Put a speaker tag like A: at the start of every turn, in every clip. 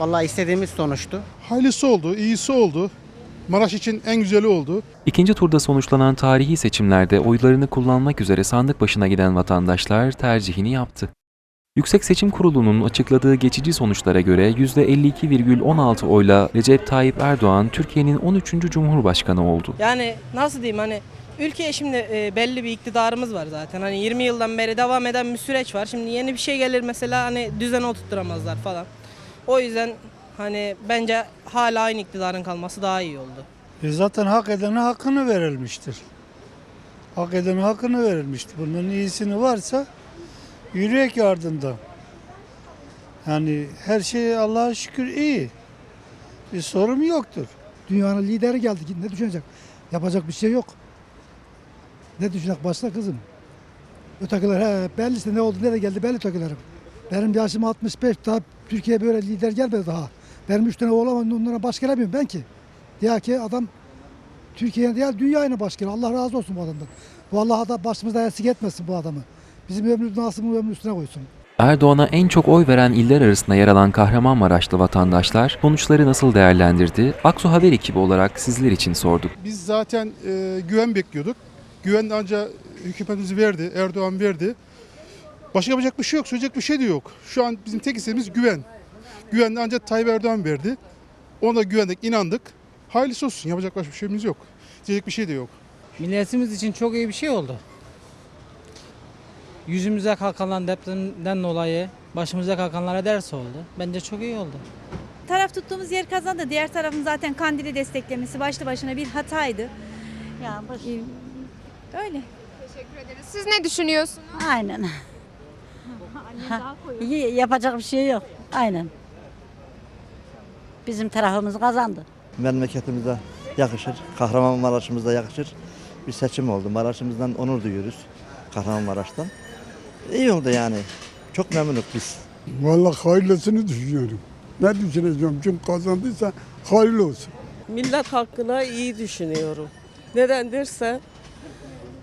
A: Vallahi istediğimiz sonuçtu.
B: Hayırlısı oldu, iyisi oldu. Maraş için en güzeli oldu.
C: İkinci turda sonuçlanan tarihi seçimlerde oylarını kullanmak üzere sandık başına giden vatandaşlar tercihini yaptı. Yüksek Seçim Kurulu'nun açıkladığı geçici sonuçlara göre %52,16 oyla Recep Tayyip Erdoğan Türkiye'nin 13. Cumhurbaşkanı oldu.
D: Yani nasıl diyeyim hani ülkeye şimdi e, belli bir iktidarımız var zaten. Hani 20 yıldan beri devam eden bir süreç var. Şimdi yeni bir şey gelir mesela hani düzen oturtturamazlar falan. O yüzden hani bence hala aynı iktidarın kalması daha iyi oldu.
E: E zaten hak edene hakkını verilmiştir. Hak edene hakkını verilmiştir. Bunların iyisini varsa yürüyek ardında. Yani her şey Allah'a şükür iyi. Bir sorun yoktur.
F: Dünyanın lideri geldi. Ne düşünecek? Yapacak bir şey yok. Ne düşünecek başta kızım? Ötekiler he, belli işte ne oldu nereye geldi belli ötekilerim. Benim yaşım 65 daha Türkiye böyle lider gelmedi daha. Benim üç tane onlara baş gelemiyorum ben ki. Diyor ki adam Türkiye'ye değil dünyaya baş geliyor. Allah razı olsun bu adamdan. Bu Allah da başımızda eksik etmesin bu adamı. Bizim ömrümüz nasıl ömrün üstüne koysun.
C: Erdoğan'a en çok oy veren iller arasında yer alan Kahramanmaraşlı vatandaşlar sonuçları nasıl değerlendirdi? Aksu Haber ekibi olarak sizler için sorduk.
B: Biz zaten e, güven bekliyorduk. Güven ancak hükümetimiz verdi, Erdoğan verdi. Başka yapacak bir şey yok, söyleyecek bir şey de yok. Şu an bizim tek isteğimiz güven. Güven de ancak Tayyip Erdoğan verdi. Ona güvendik, inandık. Hayırlısı olsun, yapacak başka bir şeyimiz yok. Diyecek bir şey de yok.
G: Milletimiz için çok iyi bir şey oldu. Yüzümüze kalkan depremden dolayı başımıza kalkanlara ders oldu. Bence çok iyi oldu.
H: taraf tuttuğumuz yer kazandı. Diğer tarafın zaten Kandil'i desteklemesi başlı başına bir hataydı.
I: Ya boş.
H: Ee, Öyle.
J: Siz ne düşünüyorsunuz?
I: Aynen. İyi, yapacak bir şey yok. Aynen. Bizim tarafımız kazandı.
K: memleketimize yakışır, Kahramanmaraş'ımıza yakışır bir seçim oldu. Maraş'ımızdan onur duyuyoruz, Kahramanmaraş'tan. İyi oldu yani. Çok memnunuk biz.
F: Vallahi hayırlısını düşünüyorum. Ne düşüneceğim? Kim kazandıysa hayırlı olsun.
D: Millet hakkında iyi düşünüyorum. Neden derse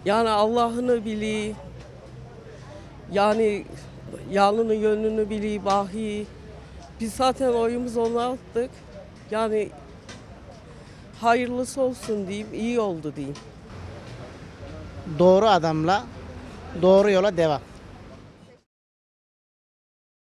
D: yani Allah'ını biliyor. Yani yalını yönünü biliyor, bahi. Biz zaten oyumuzu ona attık. Yani hayırlısı olsun diyeyim, iyi oldu diyeyim.
A: Doğru adamla doğru yola devam.